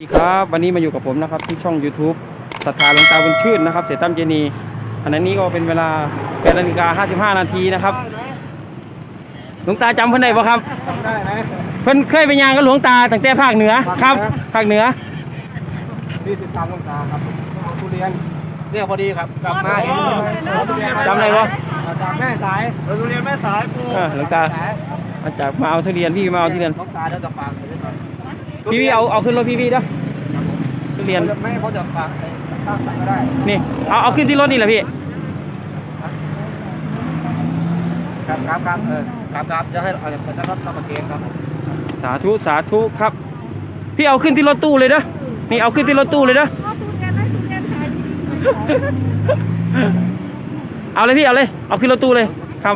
สวัสดีครับวันนี้มาอยู่กับผมนะครับที่ช่อง YouTube ศรัทธาหลวงตาบุญชื่นนะครับ เสยตั้มเจนีขณะนี้ก็เป็นเวลา8นาฬิกา55 นาทีนะครับหลวงตาจำเพิ่นได้ปะครับทำได้ไหมเพิ่นเคยไปยางกับหลวงตาตั้งแต่ภาคเหนือครับภาคเหนือที่ติดตามหลวงตาครับเอาทุเรียนเนี่ยพอดีครับกลับมาเห็นเอาทุเรียนมาจำได้ปะจากแม่สายทุเรียนแม่สายปูเออหลวงตาสายมาจากมาเอาทุเรียนพี่มาเอาทุเรียนหลวงตาเดี๋ยวจะฝากเดี๋ยวจะฝาก พี่พี่เอาเอาขึ้นรถพี่พี่เด้อทุเรียนไม่เขาจะฝากในตั้งก็ได้ นี่เอาเอาขึ้นที่รถนี่แหละพี่ครับครับครับเออครับครับจะให้เอาเดี๋ยวจะรับรับประเคนครับ สาธุสาธุครับ พี่เอาขึ้นที่รถตู้เลยเด้อนี่เอาขึ้นที่รถตู้เลยเด้อก็ทุเรียนให้ทุเรียนขายดีเอาเลยพี่เอาเลย เอาขึ้นรถตู้เลยครับ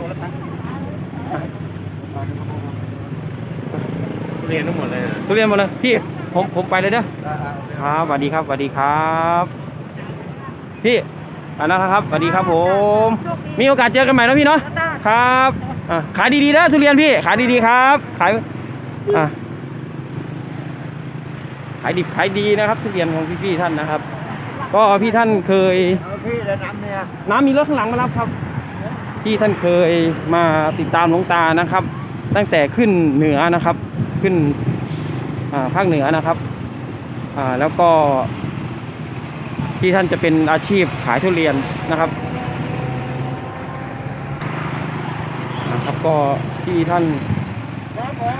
ทุเรียนทั้งหมดเลยนะทุเรียนหมดเลยพี่ผมผมไปเลยเด้ออ่าอ่าโอเคครับสวัสดีครับสวัสดีครับ พี่อันนั้นครับสวัสดีครับผม มีโอกาสเจอกันใหม่นะพี่เนาะครับอะขายดีๆนะทุเรียนพี่ขายดีๆครับ ขายอะขายดิบขายดีนะครับทุเรียนของพี่ๆท่านนะครับ ก็พี่ท่านเคยเอาพี่เดี๋ยวน้ำเนี่ยน้ำมีรถข้างหลังมารับครับที่ท่านเคยมาติดตามหลวงตานะครับ ตั้งแต่ขึ้นเหนือนะครับ ขึ้นภาคเหนือนะครับแล้วก็ที่ท่านจะเป็นอาชีพขายทุเรียนนะครับนะครับก็ที่ท่าน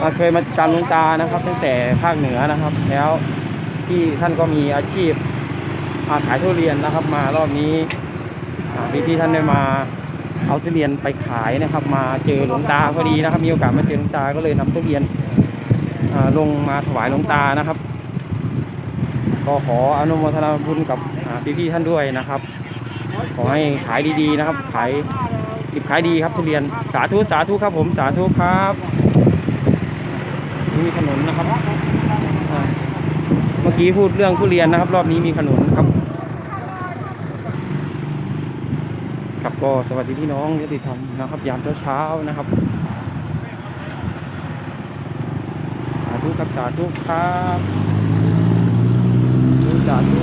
มาเคยมาติดตามหลวงตานะครับ ตั้งแต่ภาคเหนือนะครับ แล้วที่ท่านก็มีอาชีพาขายทุเรียนนะครับ มารอบนี้ที่ที่ท่านได้มาเอาทุเรียนไปขายนะครับ มาเจอหลวงตาพอดีนะครับ มีโอกาสมาเจอหลวงตาก็เลยนำทุเรียน ลงมาถวายหลวงตานะครับ ก็ขออนุโมทนาบุญกับพี่าพี่ๆท่านด้วยนะครับ ขอให้ขายดีๆนะครับ ขายดิบขายดีครับทุเรียนสาธุสาธุครับผมสาธุครับนี่มีขนุนนะครับ เมื่อกี้พูดเรื่องทุเรียนนะครับ รอบนี้มีขนุนครับครับก็สวัสดีพี่น้องยุติธรรมนะครับ ยามเช้าๆนะครับสา ธุครับสาธุครับสาธุ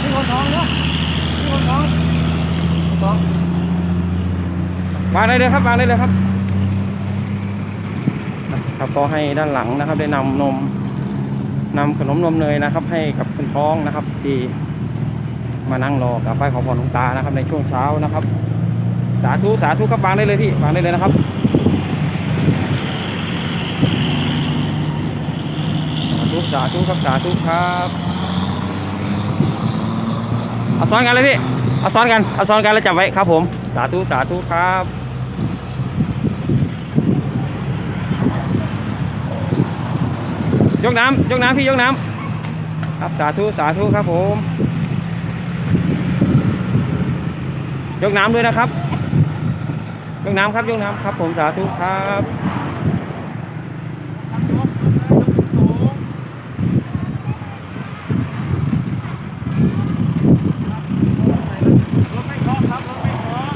พี่คนท้องเนาะพี่คนท้องท้องวางได้เลยครับวางได้เลยครับครับก็ให้ด้านหลังนะครับ ได้นำนมนำขนมนมเนยนะครับ ให้กับคนท้องนะครับ ที่มานั่งรอกับไหว้ขอพรหลวงตานะครับ ในช่วงเช้านะครับ สาธุสาธุครับวางได้เลยพี่วางได้เลยนะครับ สาธุครับสาธุครับเอาซ้อนกันเลยพี่เอาซ้อนกันเอาซ้อนกันแล้วจับไว้ครับผมสาธุสาธุครับยกน้ำยกน้ำพี่ยกน้ำครับสาธุสาธุครับผม ยกน้ำด้วยนะครับ ยกน้ำครับยกน้ำครับผมสาธุครับ รถไม่เคาะครับรถไม่เคาะ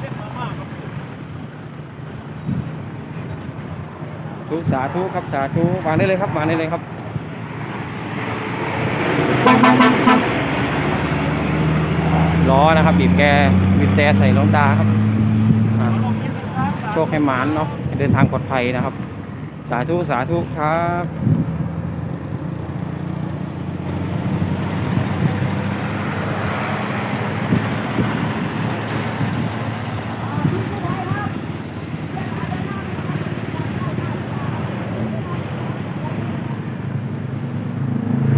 เรียกมาม่าครับุสาธุครับสาธุวางได้เลยครับวางได้เลยครับล้อนะครับบีบแกบีบแต่ใส่หลวงตาครับโชคให้หมานเนาะเดินทางปลอดภัยนะครับ สาธุสาธุครับ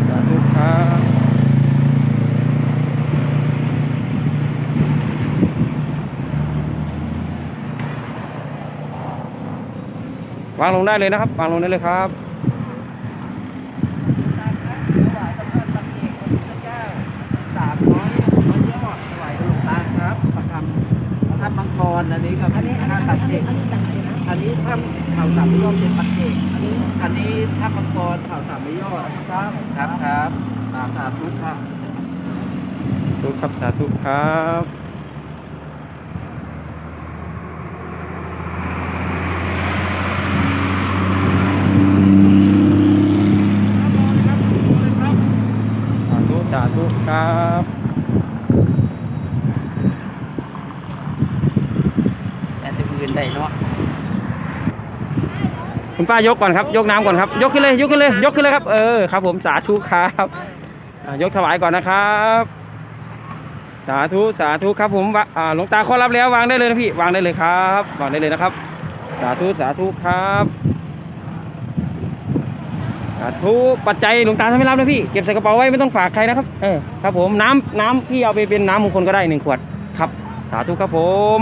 สาธุครับ วางลงได้เลยนะครับ วางลงได้เลยครับสามร้อยร้อยยอดถวายหลวงตาครับประคำท่านมังกรอันนี้กับอันนี้อันนี้ท่าอัตันดนี้เด็กอันนี้ต่างเลยนะอันนี้ถ้าข่าวสามยอดเป็นปัจเจกอันนี้อันนี้ถ้ามังกรข่าวสามยอดครับครับครับสาสาธุครับสาธุครับสาธุครับ ธุ ครับแต่จะอื่นได้เนาะคุณป้ายกก่อนครับ ยกน้ำก่อนครับ ยกขึ้นเลย ยกขึ้นเลย ยกขึ้นเลยครับ เออ ครับ ผมสาธุครับอ่ายกถวายก่อนนะครับ สาธุสาธุครับผมวะอ่าหลวงตาขอรับแล้ววางได้เลยนะพี่ วางได้เลยครับ วางได้เลยนะครับ สาธุสาธุครับ สาธุปัจจัยหลวงตาท่านไม่รับนะพี่ เก็บใส่กระเป๋าไว้ไม่ต้องฝากใครนะครับ เออครับผมน้ำน้ำพี่เอาไปเป็นน้ำมงคลก็ได้หนึ่งขวดครับ สาธุครับผม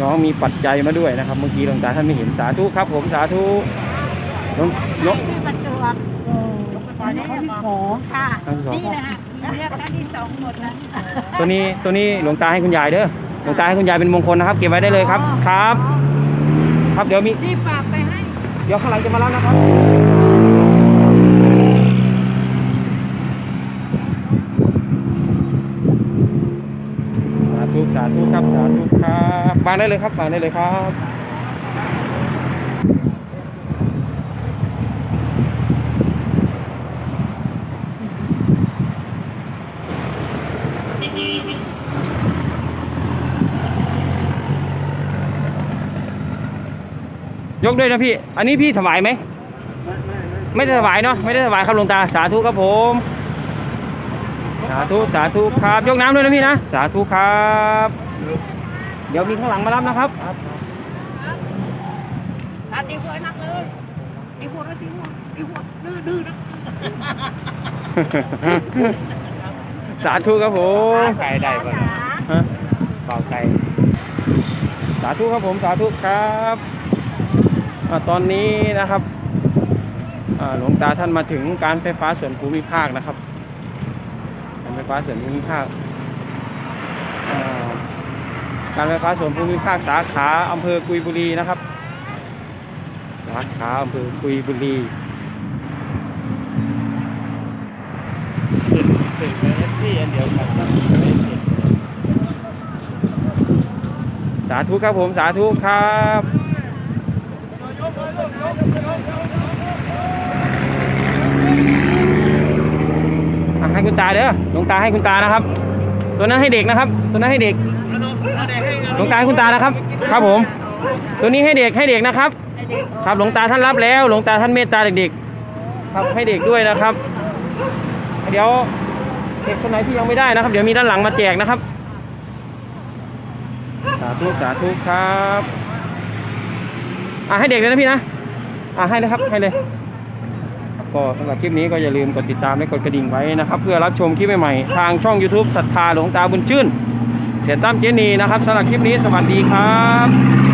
น้องมีปัจจัยมาด้วยนะครับ เมื่อกี้หลวงตาท่านไม่เห็นสาธุครับ ผมสาธุยกยกที่ประจวบอันนี้ที่สองค่ะครั้งที่สองนี่นะฮะมีเรียกครั้งที่สองหมดแล้วตัวนี้ตัวนี้หลวงตาให้คุณยายเด้อหลวงตาให้คุณยายเป็นมงคลนะครับ เก็บไว้ได้เลยครับครับ ครับเดี๋ยวมีที่ฝากไปให้ เดี๋ยวข้างหลังจะมารับนะครับ สาธุ สาธุครับ สาธุครับวางได้เลยครับวางได้เลยครับ ยกด้วยนะพี่ อันนี้พี่ถวายไหม ไม่ได้ถวายเนาะ ไม่ได้ถวายครับหลวงตา สาธุครับผม สาธุ สาธุครับ ยกน้ำด้วยนะพี่นะ สาธุครับ เดี๋ยวมีข้างหลังมารับนะครับอันนี้หัวนักเลยอีหัวก็ทิ้งหัวอีหัวดื้อดื้อนักสาธุครับผมใครได้บ้างฮะเป่าไก่สาธุครับผม สาธุครับ ตอนนี้นะครับหลวงตาท่านมาถึงการไฟฟ้าส่วนภูมิภาคนะครับ การไฟฟ้าส่วนภูมิภาค การไฟฟ้าส่วนภูมิภาคสาขาอำเภอกุยบุรีนะครับ สาขาอำเภอกุยบุรีถึงเป็นที่อันเดียวกันครับสาธุครับผมสาธุครับ ให้คุณตาเด้อหลวงตาให้คุณตานะครับ ตัวนั้นให้เด็กนะครับ ตัวนั้นให้เด็กหลวงตาให้คุณตานะครับ ครับผม ตัวนี้ให้เด็กให้เด็กนะครับ ครับหลวงตาท่านรับแล้วหลวงตาท่านเมตตาเด็กๆ ครับให้เด็กด้วยนะครับ เดี๋ยวเด็กคนไหนที่ยังไม่ได้นะครับ เดี๋ยวมีด้านหลังมาแจกนะครับ สาธุสาธุครับอะให้เด็กเลยนะพี่นะ อะให้เลยครับให้เลยก็สำหรับคลิปนี้ก็อย่าลืมกดติดตามและกดกระดิ่งไว้นะครับ เพื่อรับชมคลิปใหม่ๆทางช่อง YouTube ศรัทธาหลวงตาบุญชื่น เสียตั้มเจนีนะครับสำหรับคลิปนี้สวัสดีครับ